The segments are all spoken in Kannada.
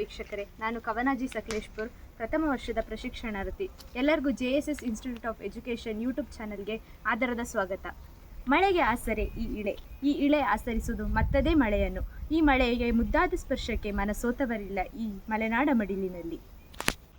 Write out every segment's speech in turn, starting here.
ವೀಕ್ಷಕರೇ, ನಾನು ಕವನಾಜಿ ಸಕಲೇಶ್ಪುರ್, ಪ್ರಥಮ ವರ್ಷದ ಪ್ರಶಿಕ್ಷಣಾರ್ಥಿ. ಎಲ್ಲರಿಗೂ J S S institute of education YouTube ಚಾನಲ್ಗೆ ಆದರದ ಸ್ವಾಗತ. ಮಳೆಗೆ ಆಸರೆ ಈ ಇಳೆ. ಈ ಇಳೆ ಆಸರಿಸುವುದು ಮತ್ತದೇ ಮಳೆಯನ್ನು. ಈ ಮಳೆಗೆ ಮುದ್ದಾದ ಸ್ಪರ್ಶಕ್ಕೆ ಮನಸೋತವರಿಲ್ಲ ಈ ಮಲೆನಾಡ ಮಡಿಲಿನಲ್ಲಿ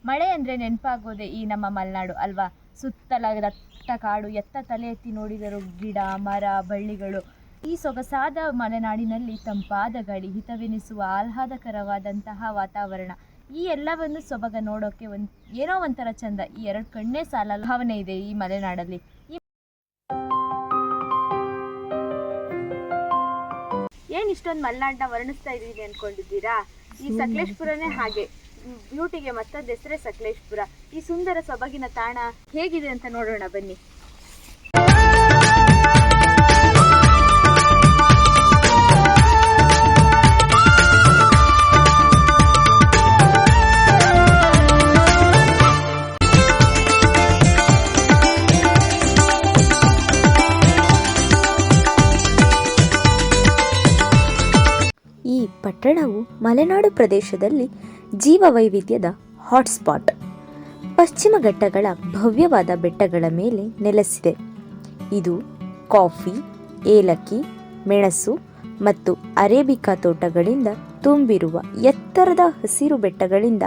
ಮಳೆ ಅಂದರೆ ನೆನಪಾಗೋದೆ ಈ ನಮ್ಮ ಮಲೆನಾಡು ಅಲ್ವಾ? ಸುತ್ತಲ ದಟ್ಟ ಕಾಡು, ಎತ್ತ ತಲೆ ಎತ್ತಿ ನೋಡಿದರೂ ಗಿಡ, ಮರ, ಬಳ್ಳಿಗಳು. ಈ ಸೊಗಸಾದ ಮಲೆನಾಡಿನಲ್ಲಿ ತಂಪಾದ ಗಾಳಿ, ಹಿತವೆನಿಸುವ ಆಹ್ಲಾದಕರವಾದಂತಹ ವಾತಾವರಣ. ಈ ಎಲ್ಲವನ್ನು ಸೊಬಗ ನೋಡೋಕ್ಕೆ ಒಂದು ಏನೋ ಒಂಥರ ಚಂದ. ಈ ಎರಡು ಕಣ್ಣೇ ಸಾಲ ಭಾವನೆ ಇದೆ ಈ ಮಲೆನಾಡಲ್ಲಿ. ಇಷ್ಟೊಂದು ಮಲೆನಾಡನ್ನ ವರ್ಣಿಸ್ತಾ ಇದೀನಿ ಅನ್ಕೊಂಡಿದ್ದೀರಾ? ಈ ಸಕಲೇಶ್ಪುರನೇ ಹಾಗೆ. ಬ್ಯೂಟಿಗೆ ಮತ್ತೊಂದು ಹೆಸರೇ ಸಕಲೇಶ್ಪುರ. ಈ ಸುಂದರ ಸೊಬಗಿನ ತಾಣ ಹೇಗಿದೆ ಅಂತ ನೋಡೋಣ ಬನ್ನಿ. ಪಟ್ಟಣವು ಮಲೆನಾಡು ಪ್ರದೇಶದಲ್ಲಿ ಜೀವವೈವಿಧ್ಯದ ಹಾಟ್ಸ್ಪಾಟ್. ಪಶ್ಚಿಮ ಘಟ್ಟಗಳ ಭವ್ಯವಾದ ಬೆಟ್ಟಗಳ ಮೇಲೆ ನೆಲೆಸಿದೆ. ಇದು ಕಾಫಿ, ಏಲಕ್ಕಿ, ಮೆಣಸು ಮತ್ತು ಅರೇಬಿಕಾ ತೋಟಗಳಿಂದ ತುಂಬಿರುವ ಎತ್ತರದ ಹಸಿರು ಬೆಟ್ಟಗಳಿಂದ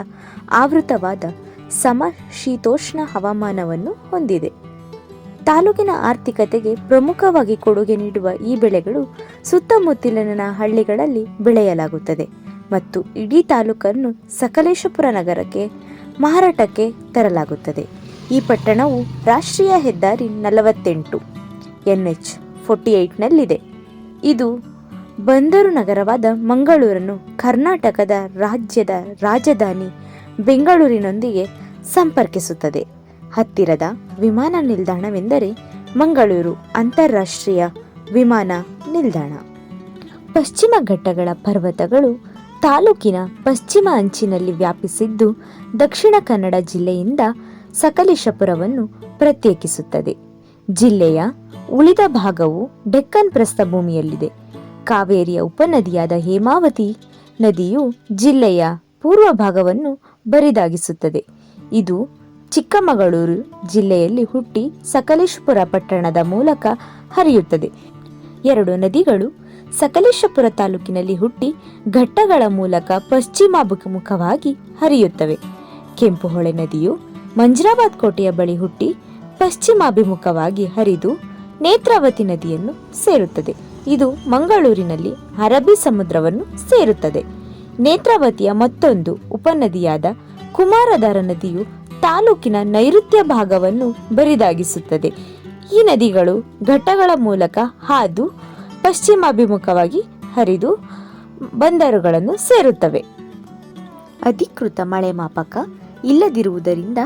ಆವೃತವಾದ ಸಮಶೀತೋಷ್ಣ ಹವಾಮಾನವನ್ನು ಹೊಂದಿದೆ. ತಾಲೂಕಿನ ಆರ್ಥಿಕತೆಗೆ ಪ್ರಮುಖವಾಗಿ ಕೊಡುಗೆ ನೀಡುವ ಈ ಬೆಳೆಗಳು ಸುತ್ತಮುತ್ತಲಿನ ಹಳ್ಳಿಗಳಲ್ಲಿ ಬೆಳೆಯಲಾಗುತ್ತದೆ ಮತ್ತು ಇಡೀ ತಾಲೂಕನ್ನು ಸಕಲೇಶಪುರ ನಗರಕ್ಕೆ, ಮಾರಾಟಕ್ಕೆ ತರಲಾಗುತ್ತದೆ. ಈ ಪಟ್ಟಣವು ರಾಷ್ಟ್ರೀಯ ಹೆದ್ದಾರಿ ನಲವತ್ತೆಂಟು ಎನ್ ಎಚ್ ಫೋರ್ಟಿ ಏಯ್ಟ್ನಲ್ಲಿದೆ. ಇದು ಬಂದರು ನಗರವಾದ ಮಂಗಳೂರನ್ನು ಕರ್ನಾಟಕದ ರಾಜ್ಯದ ರಾಜಧಾನಿ ಬೆಂಗಳೂರಿನೊಂದಿಗೆ ಸಂಪರ್ಕಿಸುತ್ತದೆ. ಹತ್ತಿರದ ವಿಮಾನ ನಿಲ್ದಾಣವೆಂದರೆ ಮಂಗಳೂರು ಅಂತಾರಾಷ್ಟ್ರೀಯ ವಿಮಾನ ನಿಲ್ದಾಣ. ಪಶ್ಚಿಮ ಘಟ್ಟಗಳ ಪರ್ವತಗಳು ತಾಲೂಕಿನ ಪಶ್ಚಿಮ ಅಂಚಿನಲ್ಲಿ ವ್ಯಾಪಿಸಿದ್ದು ದಕ್ಷಿಣ ಕನ್ನಡ ಜಿಲ್ಲೆಯಿಂದ ಸಕಲೇಶಪುರವನ್ನು ಪ್ರತ್ಯೇಕಿಸುತ್ತದೆ. ಜಿಲ್ಲೆಯ ಉಳಿದ ಭಾಗವು ಡೆಕ್ಕನ್ ಪ್ರಸ್ಥಭೂಮಿಯಲ್ಲಿದೆ. ಕಾವೇರಿಯ ಉಪನದಿಯಾದ ಹೇಮಾವತಿ ನದಿಯು ಜಿಲ್ಲೆಯ ಪೂರ್ವ ಭಾಗವನ್ನು ಬರಿದಾಗಿಸುತ್ತದೆ. ಇದು ಚಿಕ್ಕಮಗಳೂರು ಜಿಲ್ಲೆಯಲ್ಲಿ ಹುಟ್ಟಿ ಸಕಲೇಶಪುರ ಪಟ್ಟಣದ ಮೂಲಕ ಹರಿಯುತ್ತದೆ. ಎರಡು ನದಿಗಳು ಸಕಲೇಶಪುರ ತಾಲೂಕಿನಲ್ಲಿ ಹುಟ್ಟಿ ಘಟ್ಟಗಳ ಮೂಲಕ ಪಶ್ಚಿಮಾಭಿಮುಖವಾಗಿ ಹರಿಯುತ್ತವೆ. ಕೆಂಪುಹೊಳೆ ನದಿಯು ಮಂಜ್ರಾಬಾದ್ ಕೋಟೆಯ ಬಳಿ ಹುಟ್ಟಿ ಪಶ್ಚಿಮಾಭಿಮುಖವಾಗಿ ಹರಿದು ನೇತ್ರಾವತಿ ನದಿಯನ್ನು ಸೇರುತ್ತದೆ. ಇದು ಮಂಗಳೂರಿನಲ್ಲಿ ಅರಬ್ಬಿ ಸಮುದ್ರವನ್ನು ಸೇರುತ್ತದೆ. ನೇತ್ರಾವತಿಯ ಮತ್ತೊಂದು ಉಪನದಿಯಾದ ಕುಮಾರಧಾರ ನದಿಯು ತಾಲೂಕಿನ ನೈಋತ್ಯ ಭಾಗವನ್ನು ಬರಿದಾಗಿಸುತ್ತದೆ. ಈ ನದಿಗಳು ಘಟ್ಟಗಳ ಮೂಲಕ ಹಾದು ಪಶ್ಚಿಮಾಭಿಮುಖವಾಗಿ ಹರಿದು ಬಂದರುಗಳನ್ನು ಸೇರುತ್ತವೆ. ಅಧಿಕೃತ ಮಳೆ ಮಾಪಕ ಇಲ್ಲದಿರುವುದರಿಂದ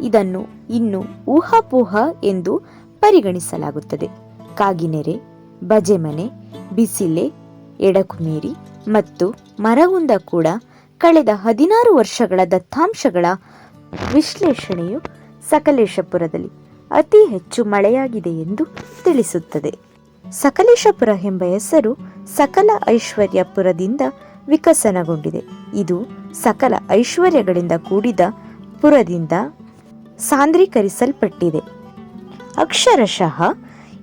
ಇದನ್ನು ಇನ್ನು ಊಹಾಪೋಹ ಎಂದು ಪರಿಗಣಿಸಲಾಗುತ್ತದೆ. ಕಾಗಿನೆರೆ, ಬಜೆಮನೆ, ಬಿಸಿಲೆ, ಎಡಕುಮೇರಿ ಮತ್ತು ಮರಗುಂದ ಕೂಡ ಕಳೆದ ಹದಿನಾರು ವರ್ಷಗಳ ದತ್ತಾಂಶಗಳ ವಿಶ್ಲೇಷಣೆಯು ಸಕಲೇಶಪುರದಲ್ಲಿ ಅತಿ ಹೆಚ್ಚು ಮಳೆಯಾಗಿದೆ ಎಂದು ತಿಳಿಸುತ್ತದೆ. ಸಕಲೇಶಪುರ ಎಂಬ ಹೆಸರು ಸಕಲ ಐಶ್ವರ್ಯಪುರದಿಂದ ವಿಕಸನಗೊಂಡಿದೆ. ಇದು ಸಕಲ ಐಶ್ವರ್ಯಗಳಿಂದ ಕೂಡಿದ ಪುರದಿಂದ ಸಾಂದ್ರೀಕರಿಸಲ್ಪಟ್ಟಿದೆ. ಅಕ್ಷರಶಃ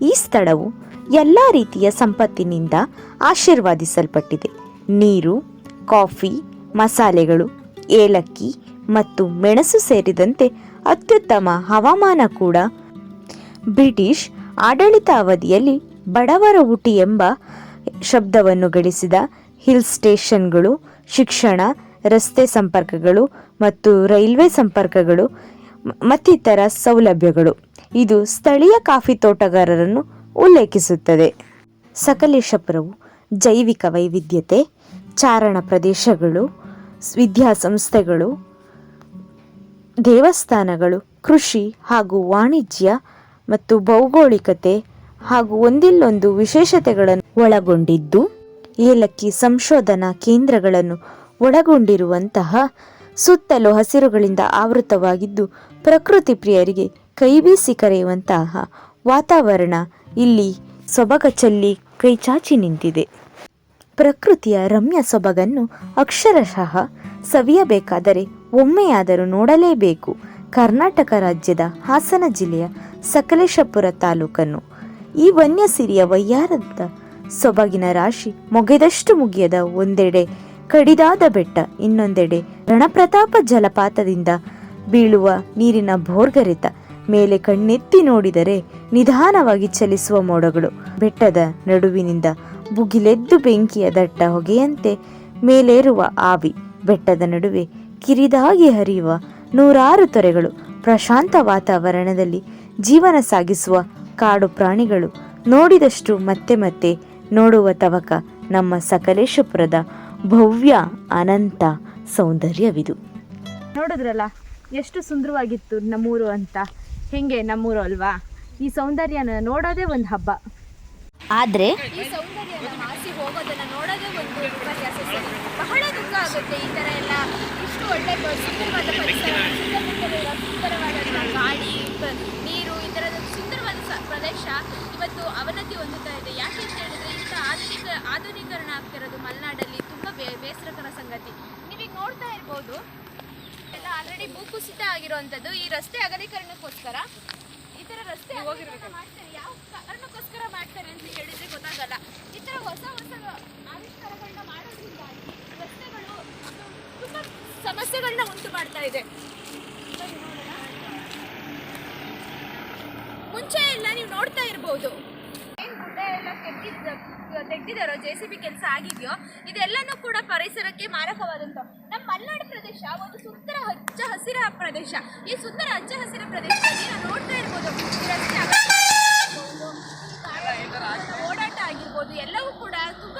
ಈ ಸ್ಥಳವು ಎಲ್ಲ ರೀತಿಯ ಸಂಪತ್ತಿನಿಂದ ಆಶೀರ್ವಾದಿಸಲ್ಪಟ್ಟಿದೆ. ನೀರು, ಕಾಫಿ, ಮಸಾಲೆಗಳು, ಏಲಕ್ಕಿ ಮತ್ತು ಮೆಣಸು ಸೇರಿದಂತೆ ಅತ್ಯುತ್ತಮ ಹವಾಮಾನ ಕೂಡ. ಬ್ರಿಟಿಷ್ ಆಡಳಿತ ಅವಧಿಯಲ್ಲಿ ಬಡವರ ಊಟಿ ಎಂಬ ಶಬ್ದವನ್ನು ಗಳಿಸಿದ ಹಿಲ್ ಸ್ಟೇಷನ್ಗಳು, ಶಿಕ್ಷಣ, ರಸ್ತೆ ಸಂಪರ್ಕಗಳು ಮತ್ತು ರೈಲ್ವೆ ಸಂಪರ್ಕಗಳು, ಮತ್ತಿತರ ಸೌಲಭ್ಯಗಳು. ಇದು ಸ್ಥಳೀಯ ಕಾಫಿ ತೋಟಗಾರರನ್ನು ಉಲ್ಲೇಖಿಸುತ್ತದೆ. ಸಕಲೇಶಪುರವು ಜೈವಿಕ ವೈವಿಧ್ಯತೆ, ಚಾರಣ ಪ್ರದೇಶಗಳು, ವಿದ್ಯಾಸಂಸ್ಥೆಗಳು ದೇವಸ್ಥಾನಗಳು, ಕೃಷಿ ಹಾಗೂ ವಾಣಿಜ್ಯ ಮತ್ತು ಭೌಗೋಳಿಕತೆ ಹಾಗೂ ಒಂದಿಲ್ಲೊಂದು ವಿಶೇಷತೆಗಳನ್ನು ಒಳಗೊಂಡಿದ್ದು, ಏಲಕ್ಕಿ ಸಂಶೋಧನಾ ಕೇಂದ್ರಗಳನ್ನು ಒಳಗೊಂಡಿರುವಂತಹ ಸುತ್ತಲೂ ಹಸಿರುಗಳಿಂದ ಆವೃತವಾಗಿದ್ದು, ಪ್ರಕೃತಿ ಪ್ರಿಯರಿಗೆ ಕೈಬೀಸಿ ಕರೆಯುವಂತಹ ವಾತಾವರಣ ಇಲ್ಲಿ ಸೊಬಗ ಚೆಲ್ಲಿ ಕೈಚಾಚಿ ನಿಂತಿದೆ. ಪ್ರಕೃತಿಯ ರಮ್ಯ ಸೊಬಗನ್ನು ಅಕ್ಷರಶಃ ಸವಿಯಬೇಕಾದರೆ ಒಮ್ಮೆಯಾದರೂ ನೋಡಲೇಬೇಕು. ಕರ್ನಾಟಕ ರಾಜ್ಯದ ಹಾಸನ ಜಿಲ್ಲೆಯ ಸಕಲೇಶಪುರ ತಾಲೂಕನ್ನು. ಈ ವನ್ಯಸಿರಿಯ ವಯ್ಯಾರದ ಸೊಬಗಿನ ರಾಶಿ ಮೊಗೆದಷ್ಟು ಮುಗಿಯದ ಒಂದೆಡೆ ಕಡಿದಾದ ಬೆಟ್ಟ, ಇನ್ನೊಂದೆಡೆ ರಣಪ್ರತಾಪ ಜಲಪಾತದಿಂದ ಬೀಳುವ ನೀರಿನ ಭೋರ್ಗರೆತ, ಮೇಲೆ ಕಣ್ಣೆತ್ತಿ ನೋಡಿದರೆ ನಿಧಾನವಾಗಿ ಚಲಿಸುವ ಮೋಡಗಳು. ಬೆಟ್ಟದ ನಡುವಿನಿಂದ ಬುಗಿಲೆದ್ದು ಬೆಂಕಿಯ ದಟ್ಟ ಹೊಗೆಯಂತೆ ಮೇಲೇರುವ ಆವಿ ಬೆಟ್ಟದ ನಡುವೆ ಕಿರಿದಾಗಿ ಹರಿಯುವ ನೂರಾರು ತೊರೆಗಳು ಪ್ರಶಾಂತ ವಾತಾವರಣದಲ್ಲಿ ಜೀವನ ಸಾಗಿಸುವ ಕಾಡು ಪ್ರಾಣಿಗಳು ನೋಡಿದಷ್ಟು ಮತ್ತೆ ಮತ್ತೆ ನೋಡುವ ತವಕ ನಮ್ಮ ಸಕಲೇಶಪುರದ ಭವ್ಯ ಅನಂತ ಸೌಂದರ್ಯವಿದು. ನೋಡಿದ್ರಲ್ಲ ಎಷ್ಟು ಸುಂದರವಾಗಿತ್ತು ನಮ್ಮೂರು ಅಂತ. ಹೆಂಗೆ ನಮ್ಮೂರು ಅಲ್ವಾ? ಈ ಸೌಂದರ್ಯನ ನೋಡೋದೇ ಒಂದು ಹಬ್ಬ. ಆದರೆ ಈ ಸೌಂದರ್ಯನ ಮಾಸಿ ಹೋಗೋದನ್ನ ನೋಡೋದೇ ಒಂದು ಆಗುತ್ತೆ. ಈ ಥರ ಎಲ್ಲ ಇಷ್ಟು ಒಳ್ಳೆ ಸುಂದರವಾದ ಪರಿಸರ ಸುಂದರವಾದ ಗಾಳಿ ನೀರು, ಈ ಥರದ ಸುಂದರವಾದ ಪ್ರದೇಶ ಇವತ್ತು ಅವನತಿ ಹೊಂದುತ್ತಾ ಇದೆ. ಯಾಕೆ ಅಂತ ಹೇಳಿದ್ರೆ ಇಂಥ ಆಧುನಿಕ, ಆಧುನೀಕರಣ ಆಗ್ತಿರೋದು ಮಲೆನಾಡಲ್ಲಿ ತುಂಬ ಬೇ ಬೇಸರಕರ ಸಂಗತಿ. ನೀವೀಗ ನೋಡ್ತಾ ಇರ್ಬೋದು, ಎಲ್ಲ ಆಲ್ರೆಡಿ ಭೂಕುಸಿತ ಆಗಿರುವಂಥದ್ದು. ಈ ರಸ್ತೆ ಅಗಲೀಕರಣಕ್ಕೋಸ್ಕರ, ಈ ಥರ ರಸ್ತೆ ಮಾಡ್ತಾರೆ. ಯಾವ ಕಾರಣಕ್ಕೋಸ್ಕರ ಮಾಡ್ತಾರೆ ಅಂತ ಹೇಳಿದ್ರೆ ಗೊತ್ತಾಗಲ್ಲ. ಈ ಥರ ಹೊಸ ಹೊಸ ಆವಿಷ್ಕಾರಗಳನ್ನ ಮಾಡೋದ್ರಿಂದಾಗಿ ರಸ್ತೆಗಳು ತುಂಬ ಸಮಸ್ಯೆಗಳನ್ನ ಉಂಟು ಮಾಡ್ತಾ ಇದೆ. ಮುಂಚೆ ಎಲ್ಲ ನೀವು ನೋಡ್ತಾ ಇರ್ಬೋದು. ಏನು ಗುಡ್ಡ ಎಲ್ಲ ಜೆ ಸಿ ಬಿ ಕೆಲಸ ಆಗಿದೆಯೋ, ಇದೆಲ್ಲನೂ ಕೂಡ ಪರಿಸರಕ್ಕೆ ಮಾರಕವಾದಂಥ ನಮ್ಮ ಮಲೆನಾಡು ಪ್ರದೇಶ ಒಂದು ಸುಂದರ ಹಚ್ಚ ಹಸಿರ ಪ್ರದೇಶ. ಈ ಸುಂದರ ಹಚ್ಚ ಹಸಿರ ಪ್ರದೇಶದಲ್ಲಿ ನಾವು ನೋಡ್ತಾ ಇರ್ಬೋದು. ಓಡಾಟ ಆಗಿರ್ಬೋದು. ಎಲ್ಲವೂ ಕೂಡ ತುಂಬ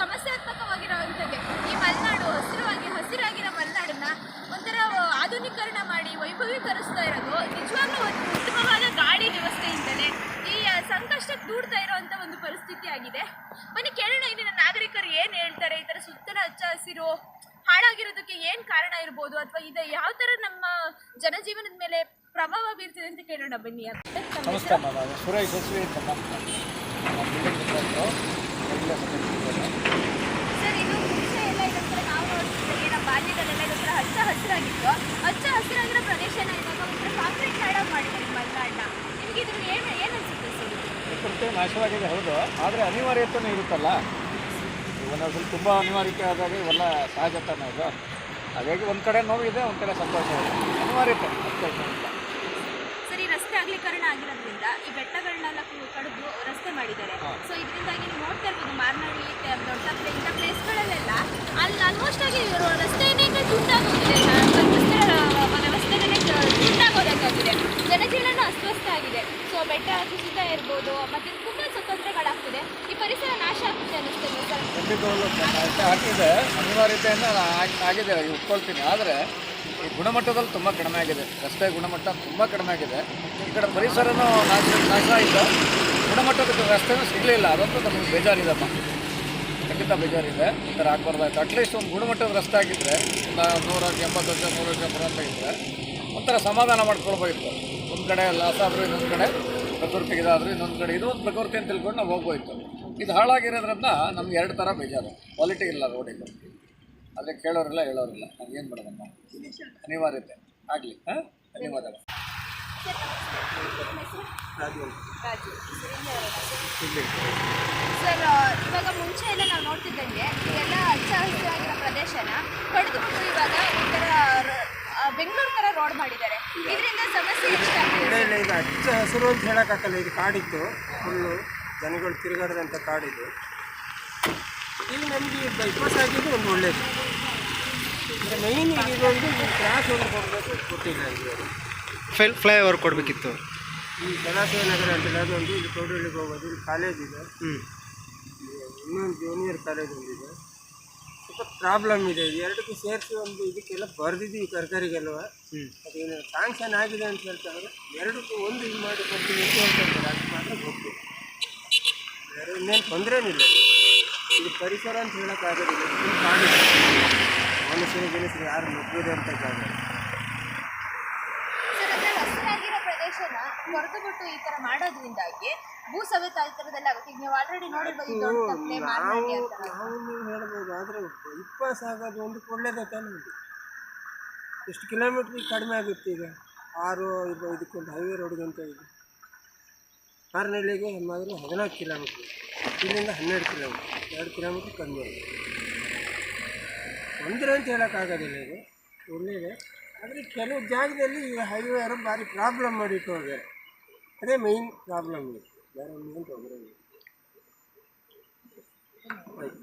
ಸಮಸ್ಯಾತ್ಮಕವಾಗಿರುವಂಥದ್ದೇ ಹಸಿರಾಗಿರೋ ಮಲೆನಾಡನ್ನ ಒಂಥರ ಆಧುನೀಕರಣ ಮಾಡಿ ವೈಭವೀಕರಿಸ್ತಾ ಇರೋದು ನಿಜವಾಗ್ಲೂ ಒಂದು ಉತ್ತಮವಾದ ಗಾಡಿ ವ್ಯವಸ್ಥೆಯಿಂದಲೇ ಈ ಸಂಕಷ್ಟಕ್ಕೆ ದೂಡ್ತಾ ಇರೋವಂಥ ಒಂದು ಪರಿಸ್ಥಿತಿ ಆಗಿದೆ. ಬನ್ನಿ, ಕೇಳೋಣ ಇಲ್ಲಿನ ನಾಗರಿಕರು ಏನು ಹೇಳ್ತಾರೆ, ಈ ಥರ ಸುತ್ತಲ ಹಚ್ಚ ಹಸಿರು ಹಾಳಾಗಿರೋದಕ್ಕೆ ಏನು ಕಾರಣ ಇರ್ಬೋದು, ಅಥವಾ ಇದು ಯಾವ ಥರ ನಮ್ಮ ಜನಜೀವನದ ಮೇಲೆ ಪ್ರಭಾವ ಬೀರ್ತಿದೆ ಅಂತ ಕೇಳೋಣ ಬನ್ನಿ. ತಮ್ಮ ನಮಸ್ತೆ ಹೆಸರು? ಮಾಮ ಸುರೇಶ್ ಎಸ್ ವಿ ಅಂತ ನಮ್ಮ ನಮ್ಮ ಬಿಲ್ಡಿಂಗ್ ಇರೋದು ಎಲ್ಲ ಸದಸ್ಯರಿದ್ದಾರೆ. ಸರ್ ಇದು ಮುಂಚೆ ಎಲ್ಲ ಇದೊಂಥರ ನಾವು ಬಾಲ್ಯದಲ್ಲೆಲ್ಲ ಇದೊಂಥರ ಹಚ್ಚ ಹಸಿರಾಗಿತ್ತು. ಹಚ್ಚ ಹಸಿರಾಗಿರೋ ಪ್ರದೇಶನ ಇವಾಗ ಒಂಥರ ಕಾಂಕ್ರೀಟ್ ಸೈಡ್ ಮಾಡಿದ್ದಾರೆ ಮಲೆನಾಡನ್ನ. ನಿಮ್ಗೆ ಇದ್ರ ಏನು ಏನು ಅನ್ಸುತ್ತೆ ಪ್ರಕೃತಿ ನಾಶವಾಗಿದೆ, ಹೌದು. ಆದರೆ ಅನಿವಾರ್ಯತೆಯೂ ಇರುತ್ತಲ್ಲ? ಒಂದೊಂದ್ಸಲ ತುಂಬ ಅನಿವಾರ್ಯತೆ ಆದಾಗ ಇವೆಲ್ಲ ಸಹಜತನ ತಾನೇ ಇದು ಹಾಗಾಗಿ ಒಂದು ಕಡೆ ನೋವಿದೆ, ಒಂದು ಕಡೆ ಸಂತೋಷ ಇದೆ. ಅನಿವಾರ್ಯತೆ ಅಷ್ಟೇ ಇಲ್ಲ. ಸರ್ ಈ ರಸ್ತೆ ಅಗಲೀಕರಣ ಆಗಿರೋದ್ರಿಂದ ಈ ಬೆಟ್ಟಗಳನ್ನೆಲ್ಲ ಕಡಿದು ರಸ್ತೆ ಮಾಡಿದ್ದಾರೆ. ಸೊ ಇದರಿಂದಾಗಿ ನೀವು ನೋಡ್ತಾ ಇರ್ಬೋದು ಮಾರ್ನಹಳ್ಳಿ ದೊಡ್ಡ ಇಂಥ ಪ್ಲೇಸ್ಗಳಲ್ಲೆಲ್ಲ ಅಲ್ಲಿ ಆಲ್ಮೋಸ್ಟ್ ಆಗಿ ರಸ್ತೆನೇ ಪರಿಸರ ವ್ಯವಸ್ಥೆನೇ ತುಂಡಾಗೋದಂತಾಗಿದೆ ಜನಜೀವನ ಅಸ್ವಸ್ಥ ಆಗಿದೆ. ಸೊ ಬೆಟ್ಟ ಕುಸಿತ ಇರ್ಬೋದು ಮತ್ತೆ ತುಂಬ ತೊಂದರೆಗಳಾಗ್ತಿದೆ ಈ ಪರಿಸರ ನಾಶ ಆಗ್ತಿದೆ ಅನ್ನಿಸ್ತದೆ ಅನಿವಾರ್ಯತೆಯನ್ನು ಆಗಿದೆ ಒಪ್ಕೊಳ್ತೀನಿ ಆದರೆ ಈ ಗುಣಮಟ್ಟದಲ್ಲಿ ತುಂಬ ಕಡಿಮೆ ಆಗಿದೆ. ರಸ್ತೆ ಗುಣಮಟ್ಟ ತುಂಬ ಕಡಿಮೆ ಆಗಿದೆ. ಈ ಕಡೆ ಪರಿಸರನೂ ನಾಶ ನಾಶ ಆಯಿತು. ಗುಣಮಟ್ಟದ ರಸ್ತೆನೂ ಸಿಗಲಿಲ್ಲ. ಅದಂತೂ ನಮಗೆ ಬೇಜಾರಿದೆಪ್ಪ. ಖಂಡಿತ ಬೇಜಾರಿದೆ. ಈ ಥರ ಆಗ್ಬಾರ್ದಾಯ್ತು ಅಟ್ಲೀಸ್ಟ್ ಒಂದು ಗುಣಮಟ್ಟದ ರಸ್ತೆ ಆಗಿದ್ದರೆ ಒಂದು ನೂರ ಎಂಬತ್ತು ವರ್ಷ ನೂರು ವರ್ಷ ಬರೋಂಥ ಇದ್ದರೆ ಒಂಥರ ಸಮಾಧಾನ ಮಾಡ್ಕೊಳ್ಬೋಯಿತ್ತು ಒಂದು ಕಡೆ ಲಾಸ್ ಆದರೂ ಇನ್ನೊಂದು ಕಡೆ ಪ್ರಕೃತಿಗಿದಾದರೂ ಇನ್ನೊಂದು ಕಡೆ. ಇದು ಒಂದು ಪ್ರಕೃತಿ ಅಂತ ತಿಳ್ಕೊಂಡು ನಾವು ಹೋಗ್ಬೋಯ್ತು. ಇದು ಹಾಳಾಗಿರೋದ್ರಿಂದ ನಮ್ಗೆ ಎರಡು ಥರ ಬೇಜಾರು. ಕ್ವಾಲಿಟಿ ಇಲ್ಲ ರೋಡಿಗೆ ಆದರೆ ಕೇಳೋರಿಲ್ಲ ಹೇಳೋರಿಲ್ಲ. ನಾವು ಏನು ಮಾಡೋದಮ್ಮ? ಅನಿವಾರ್ಯತೆ. ಆಗಲಿ ಹಾಂ? ಧನ್ಯವಾದಗಳು ಸರ್ ಇವಾಗ ಮುಂಚೆ ಎಲ್ಲ ನಾವು ನೋಡ್ತಿದ್ದಂಗೆ ಇದೆಲ್ಲ ಹಚ್ಚ ಹಸಿರಾಗಿರೋ ಪ್ರದೇಶನ ಕಡಿದು ಇವಾಗ ಈ ಥರ ಬೆಂಗಳೂರು ಥರ ರೋಡ್ ಮಾಡಿದ್ದಾರೆ. ಇದರಿಂದ ಸಮಸ್ಯೆ ಇಲ್ಲ ಇಲ್ಲ ಇದು ಹಚ್ಚ ಹಸಿರು ಅಂತ ಹೇಳೋಕ್ಕಾಗಲ್ಲ ಇದು ಕಾಡಿತ್ತು ಫುಲ್ಲು ಜನಗಳು ತಿರುಗಾಡದಂಥ ಕಾಡಿದು ಈಗ ನಮಗೆ ಬೈಪಾಸ್ ಆಗಿದ್ದು ಒಂದು ಒಳ್ಳೆಯದು ಈಗ ಮೈನ್ ಇದು ಒಂದು ಈ ಕ್ರಾಸ್ ಒಂದು ಕೊಡಬೇಕು ಕೊಟ್ಟಿಲ್ಲ ಇದು ಫ್ಲೈ ಓವರ್ ಕೊಡಬೇಕಿತ್ತು. ಈ ಜಲಾಶಯ ನಗರ ಅಂತೇಳಿ ಅದೊಂದು ಇಲ್ಲಿ ಕೌಡಳ್ಳಿಗೆ ಹೋಗೋದು ಇಲ್ಲಿ ಕಾಲೇಜ್ ಇದೆ. ಹ್ಞೂ ಇನ್ನೊಂದು ಜೂನಿಯರ್ ಕಾಲೇಜ್ ಒಂದಿದೆ ಸ್ವಲ್ಪ ಪ್ರಾಬ್ಲಮ್ ಇದೆ. ಇದು ಎರಡಕ್ಕೂ ಸೇರಿಸಿ ಒಂದು ಇದಕ್ಕೆಲ್ಲ ಬರೆದಿದ್ದೀವಿ ತರಕಾರಿಗೆಲ್ಲವ ಹ್ಞೂ ಅದೇನು ಸ್ಯಾಂಕ್ಷನ್ ಆಗಿದೆ ಅಂತ ಹೇಳ್ತಾರೆ ಎರಡಕ್ಕೂ ಒಂದು ಇದು ಮಾಡಿ ಕೊಡ್ತೀವಿ ಅಂತ ಹೇಳ್ತಾರೆ ಅದು ಮಾತ್ರ ಗೊತ್ತು. ಬೇರೆ ಇನ್ನೇನು ತೊಂದರೆನಿಲ್ಲ. ಇದು ಪರಿಸರ ಅಂತ ಹೇಳೋಕ್ಕಾಗೋದಿಲ್ಲ ಇದು ಕಾಡು ಮನುಷ್ಯನ ಗಿನುಷ್ಯರು ಯಾರು ಜಾಗ ಅಂದ್ರೆ ಹಸಿರಾಗಿರೋ ಪ್ರದೇಶನ ಹೊರತುಬಿಟ್ಟು ಈ ತರ ಮಾಡೋದ್ರಿಂದಾಗಿ ಭೂ ಸವೆತ ಈ ತರದೆಲ್ಲ ಆಗುತ್ತೆ. ಈಗ ನೀವು ಆಲ್ರೆಡಿ ನೋಡಿರ್ಬೋದು ದೊಡ್ಡ ತಪ್ಪಲೆ ಮಾರ್ನಾಡಿ ಅಂತ. ನಾವು ನೀವು ಹೇಳ್ಬೋದು ಆದರೆ ಇಪ್ಪತ್ತು ಆಗೋದು ಒಂದು ಒಳ್ಳೇದೇ ತಾನೇ ಎಷ್ಟು ಕಿಲೋಮೀಟ್ರಿಗೆ ಕಡಿಮೆ ಆಗುತ್ತೆ ಈಗ. ಆರು ಇದು ಇದಕ್ಕೊಂದು ಹೈವೇ ರೋಡ್ಗಂತ ಇದೆ ಆರ್ನಳ್ಳಿಗೆ ಮಾತ್ರ ಹದಿನಾಲ್ಕು ಕಿಲೋಮೀಟ್ರ್ ಇಲ್ಲಿಂದ ಹನ್ನೆರಡು ಕಿಲೋಮೀಟ್ರ್ ಎರಡು ಕಿಲೋಮೀಟ್ರ್ ಕಮ್ಮಿ ಆಗಿದೆ ತೊಂದರೆ ಅಂತ ಹೇಳೋಕ್ಕಾಗೋದಿಲ್ಲ ಇದು. ಒಳ್ಳೆಯದೆ ಆದರೆ ಕೆಲವು ಜಾಗದಲ್ಲಿ ಈಗ ಹೈವೇ ಅವರು ಭಾರಿ ಪ್ರಾಬ್ಲಮ್ ಮಾಡಿಟ್ಟು ಹೋಗ್ಯಾರೆ ಅದೇ ಮೈನ್ ಪ್ರಾಬ್ಲಮ್ ಇದೆ. ಬೇರೆ ಏನು ತೊಂದರೆ ಆಯ್ತು.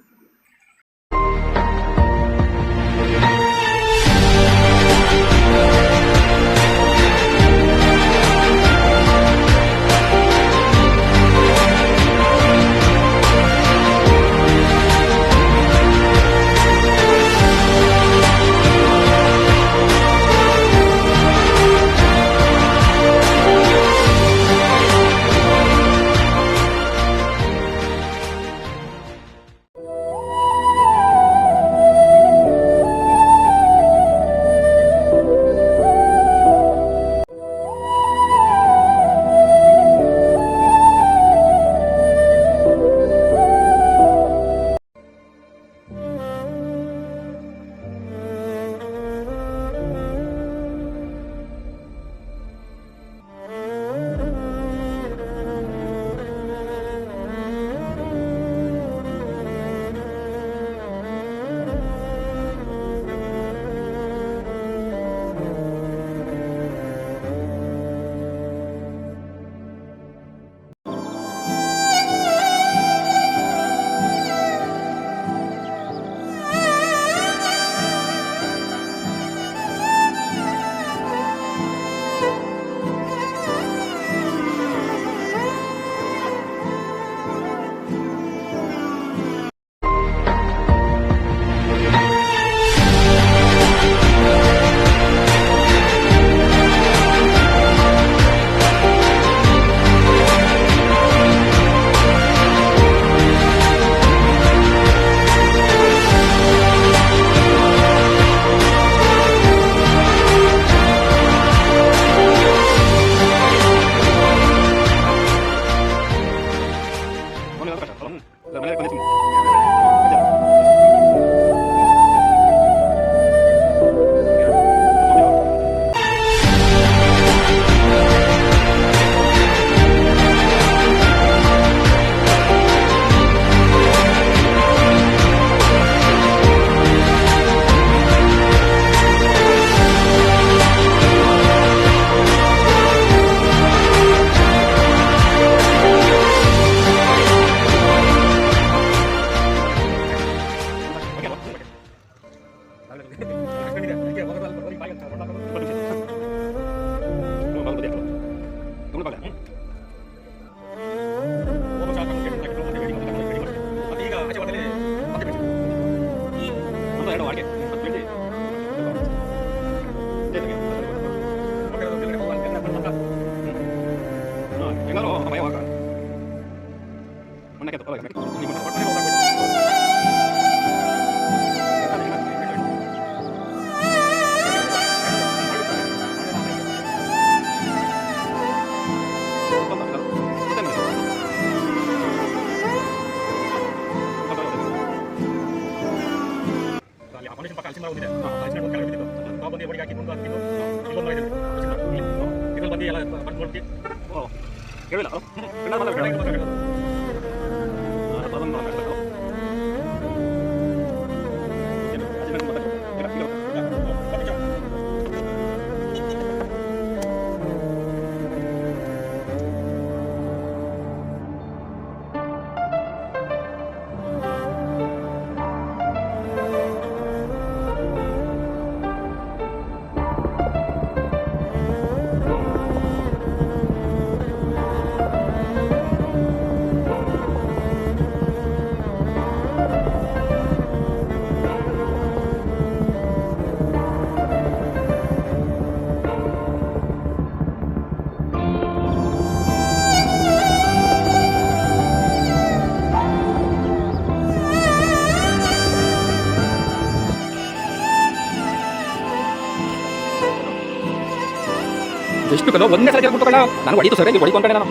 ಕಲೋ ಒಂದೇ ಸಲ ಕೇಳ್ಬಿಟ್ಟು ನಾನು ಹೊಡಿತು ಸರ್, ನೀವು ಹೊಡಿಕೊಂಡೆ ನಾನು.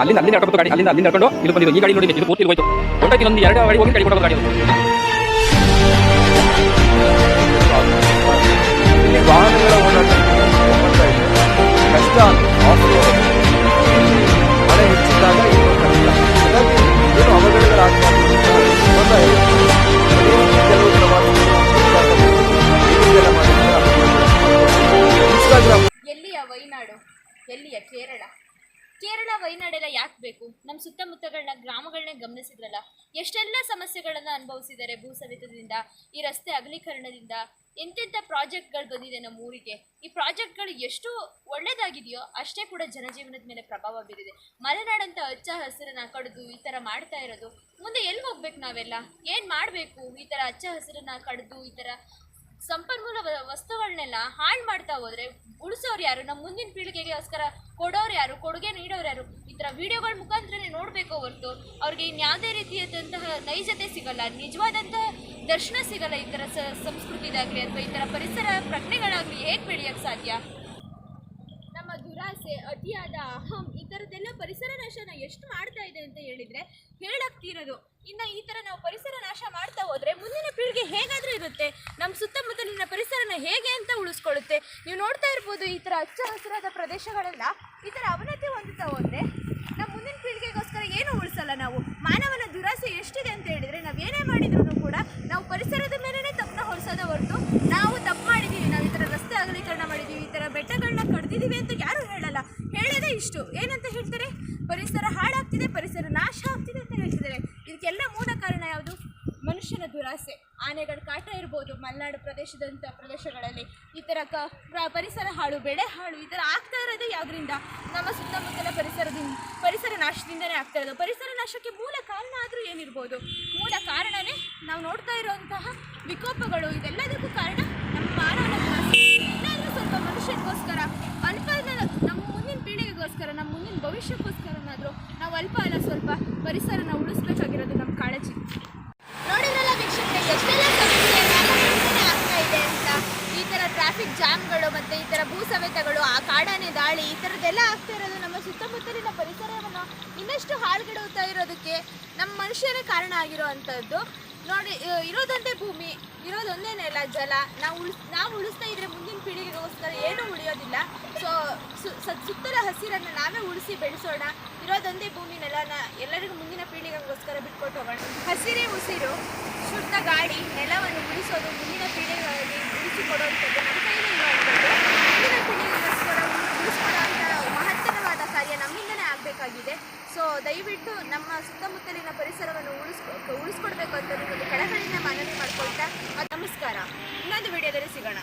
ಅಲ್ಲಿಂದ ಅಲ್ಲಿಂದ ನಡ್ಕೊಂಡು ಗಾಡಿ, ಅಲ್ಲಿಂದ ಅಲ್ಲಿಂದ ನಡ್ಕೊಂಡು ಇಲ್ಲಿ ಬಂದಿದ್ದು. ಈ ಗಾಡಿ ನೋಡಿ ಇದು ಪೂರ್ತಿ ಹೋಯ್ತು ಒಂದಕ್ಕೆ ಒಂದು ಎರಡು ಗಾಡಿ ಹೋಗಿ ಗಾಡಿ ಗಾಡಿ ವಾಹನಗಳ ಓಡಾಟ. ಕಷ್ಟ. ಸುತ್ತಮುತ್ತಗಳನ್ನ ಗ್ರಾಮಗಳನ್ನ ಗಮನಿಸಿದ್ರಲ್ಲ? ಎಷ್ಟೆಲ್ಲ ಸಮಸ್ಯೆಗಳನ್ನ ಅನುಭವಿಸಿದ್ದಾರೆ ಭೂಸವೆತದಿಂದ, ಈ ರಸ್ತೆ ಅಗಲೀಕರಣದಿಂದ? ಎಂತೆಂಥ ಪ್ರಾಜೆಕ್ಟ್ಗಳು ಬಂದಿದೆ ನಮ್ಮ ಊರಿಗೆ? ಈ ಪ್ರಾಜೆಕ್ಟ್ಗಳು ಎಷ್ಟು ಒಳ್ಳೇದಾಗಿದೆಯೋ ಅಷ್ಟೇ ಕೂಡ ಜನಜೀವನದ ಮೇಲೆ ಪ್ರಭಾವ ಬೀರಿದೆ. ಮಲೆನಾಡಂತ ಹಚ್ಚ ಹಸಿರನ್ನ ಕಡಿದು ಈ ತರ ಮಾಡ್ತಾ ಇರೋದು, ಮುಂದೆ ಎಲ್ಲಿ ಹೋಗ್ಬೇಕು ನಾವೆಲ್ಲ? ಏನು ಮಾಡಬೇಕು? ಈ ತರ ಹಚ್ಚ ಹಸಿರನ್ನ ಕಡಿದು ಈ ಥರ ಸಂಪನ್ಮೂಲ ವಸ್ತುಗಳನ್ನೆಲ್ಲ ಹಾಳು ಮಾಡ್ತಾ ಹೋದ್ರೆ ಉಳಿಸೋರು ಯಾರು? ನಮ್ಮ ಮುಂದಿನ ಪೀಳಿಗೆಗೋಸ್ಕರ ಕೊಡೋರು ಯಾರು? ಕೊಡುಗೆ ನೀಡೋರು ಯಾರು? ಈ ಥರ ವಿಡಿಯೋಗಳ ಮುಖಾಂತರನೇ ನೋಡಬೇಕು ಹೊರತು ಅವ್ರಿಗೆ ಇನ್ಯಾವುದೇ ರೀತಿಯಾದಂತಹ ನೈಜತೆ ಸಿಗಲ್ಲ. ನಿಜವಾದಂತಹ ದರ್ಶನ ಸಿಗಲ್ಲ ಈ ಥರ ಸಂಸ್ಕೃತಿದಾಗಲಿ ಅಥವಾ ಈ ಥರ ಪರಿಸರ ಪ್ರಜ್ಞೆಗಳಾಗಲಿ ಹೇಗೆ ಬೆಳೆಯೋಕ್ಕೆ ಸಾಧ್ಯ? ದುರಾಸೆ ಅತಿಯಾದ ಅಹಂ, ಈ ಥರದ್ದೆಲ್ಲ ಪರಿಸರ ನಾಶನ ಎಷ್ಟು ಮಾಡ್ತಾ ಇದೆ ಅಂತ ಹೇಳಿದರೆ ಹೇಳಕ್ತಿರೋದು ಇನ್ನು ಈ ಥರ ನಾವು ಪರಿಸರ ನಾಶ ಮಾಡ್ತಾ ಹೋದರೆ ಮುಂದಿನ ಪೀಳಿಗೆ ಹೇಗಾದರೂ ಇರುತ್ತೆ. ನಮ್ಮ ಸುತ್ತಮುತ್ತಲಿನ ಪರಿಸರನ ಹೇಗೆ ಅಂತ ಉಳಿಸ್ಕೊಳ್ಳುತ್ತೆ. ನೀವು ನೋಡ್ತಾ ಇರ್ಬೋದು ಈ ಥರ ಹಚ್ಚ ಹಸಿರಾದ ಪ್ರದೇಶಗಳೆಲ್ಲ ಈ ಥರ ಅವನತಿ ಹೊಂದುತ್ತಾ ಹೋದರೆ ನಮ್ಮ ಮುಂದಿನ ಪೀಳಿಗೆಗೋಸ್ಕರ ಏನು ಉಳಿಸಲ್ಲ ನಾವು. ಮಾನವನ ದುರಾಸೆ ಎಷ್ಟಿದೆ ಅಂತ ಹೇಳಿದರೆ ನಾವು ಏನೇ ಮಾಡಿದ್ರು ಕೂಡ ನಾವು ಪರಿಸರದ ಮೇಲೇ ತಪ್ಪನ್ನ ಹೊರಿಸೋದ ಹೊರತು ನಾವು ತಪ್ಪು ಕಡ್ದಿದ್ದೀವಿ ಅಂತ ಯಾರೂ ಹೇಳಲ್ಲ. ಹೇಳೋದೇ ಇಷ್ಟು. ಏನಂತ ಹೇಳ್ತಾರೆ? ಪರಿಸರ ಹಾಳಾಗ್ತಿದೆ, ಪರಿಸರ ನಾಶ ಆಗ್ತಿದೆ ಅಂತ ಹೇಳ್ತಿದ್ದಾರೆ. ಇದಕ್ಕೆಲ್ಲ ಮೂಲ ಕಾರಣ ಯಾವುದು? ಮನುಷ್ಯನ ದುರಾಸೆ. ಆನೆಗಳ ಕಾಟ ಇರ್ಬೋದು ಮಲೆನಾಡು ಪ್ರದೇಶದಂಥ ಪ್ರದೇಶಗಳಲ್ಲಿ. ಈ ಥರ ಕ, ಪ್ರ- ಪರಿಸರ ಹಾಳು, ಬೆಳೆ ಹಾಳು, ಈ ಥರ ಆಗ್ತಾ ಇರೋದು ಯಾವುದರಿಂದ? ನಮ್ಮ ಸುತ್ತಮುತ್ತಲ ಪರಿಸರದಿಂದ, ಪರಿಸರ ನಾಶದಿಂದನೇ ಆಗ್ತಾ ಇರೋದು. ಪರಿಸರ ನಾಶಕ್ಕೆ ಮೂಲ ಕಾರಣ ಆದರೂ ಏನಿರ್ಬೋದು? ಮೂಲ ಕಾರಣನೇ ನಾವು ನೋಡ್ತಾ ಇರೋವಂತಹ ವಿಕೋಪಗಳು. ಇದೆಲ್ಲದಕ್ಕೂ ಕಾರಣ ನಮ್ಮ ಮಾನವನ ದುರಾಸೆ. ಸ್ವಲ್ಪ ಮನುಷ್ಯನಿಗೋಸ್ಕರ ಅಲ್ಪ ಅಲ್ಲ, ನಮ್ಮ ಮುಂದಿನ ಪೀಳಿಗೆಗೋಸ್ಕರ ನಮ್ಮ ಮುಂದಿನ ಭವಿಷ್ಯಕ್ಕೋಸ್ಕರನಾದರೂ ನಾವು ಅಲ್ಪ ಅಲ್ಲ, ಸ್ವಲ್ಪ ಪರಿಸರನ ಉಳಿಸ್ಬೇಕಾಗಿರೋದು ನಮ್ಮ ಕಾಳಜಿ. ನೋಡಿದ್ರಲ್ಲ ವೀಕ್ಷಕರೇ, ಎಷ್ಟೆಲ್ಲ ಸಮಸ್ಯೆ ಆಗ್ತಾ ಇದೆ ಅಂತ. ಈ ಥರ ಟ್ರಾಫಿಕ್ ಜಾಮ್ಗಳು ಮತ್ತು ಈ ಥರ ಭೂ ಸಮೇತಗಳು ಆ ಕಾಡಾನೆ ದಾಳಿ, ಈ ಥರದ್ದೆಲ್ಲ ಆಗ್ತಾ ಇರೋದು ನಮ್ಮ ಸುತ್ತಮುತ್ತಲಿನ ಪರಿಸರವನ್ನು ಇನ್ನಷ್ಟು ಹಾಳುಗೆಡುತ್ತಾ ಇರೋದಕ್ಕೆ ನಮ್ಮ ಮನುಷ್ಯರೇ ಕಾರಣ ಆಗಿರೋ ಅಂಥದ್ದು ನೋಡಿ ಇರೋದೊಂದೇ ಭೂಮಿ ಇರೋದೊಂದೇ ನೆಲ, ಜಲ. ನಾವು ಉಳಿಸ್ ನಾವು ಉಳಿಸ್ತಾ ಇದ್ರೆ ಮುಂದಿನ ಪೀಳಿಗೆಗೋಸ್ಕರ ಏನೂ ಉಳಿಯೋದಿಲ್ಲ. ಸೊ ಸುತ್ತಲ ಹಸಿರನ್ನು ನಾವೇ ಉಳಿಸಿ ಬೆಳೆಸೋಣ. ಇರೋದೊಂದೇ ಭೂಮಿ, ನೆಲನ ಎಲ್ಲರಿಗೂ ಮುಂದಿನ ಪೀಳಿಗೆಗೋಸ್ಕರ ಬಿಟ್ಕೊಟ್ಟು ಹೋಗೋಣ. ಹಸಿರೇ ಉಸಿರು, ಶುದ್ಧ ಗಾಳಿ, ನೆಲವನ್ನು ಉಳಿಸೋದು ಮುಂದಿನ ಪೀಳಿಗೆಗಳಲ್ಲಿ ಉಳಿಸಿಕೊಡುವಂಥದ್ದು ಆಗಬೇಕಾಗಿದೆ ಸೊ ದಯವಿಟ್ಟು ನಮ್ಮ ಸುತ್ತಮುತ್ತಲಿನ ಪರಿಸರವನ್ನು ಉಳಿಸ್ಕೊ, ಉಳಿಸ್ಕೊಡ್ಬೇಕು ಅಂತ ಒಂದು ಕಳಕಳಿಯಿಂದ ಮನವಿ ಮಾಡ್ಕೊಳ್ತಾ, ನಮಸ್ಕಾರ. ಇನ್ನೊಂದು ವಿಡಿಯೋದಲ್ಲಿ ಸಿಗೋಣ.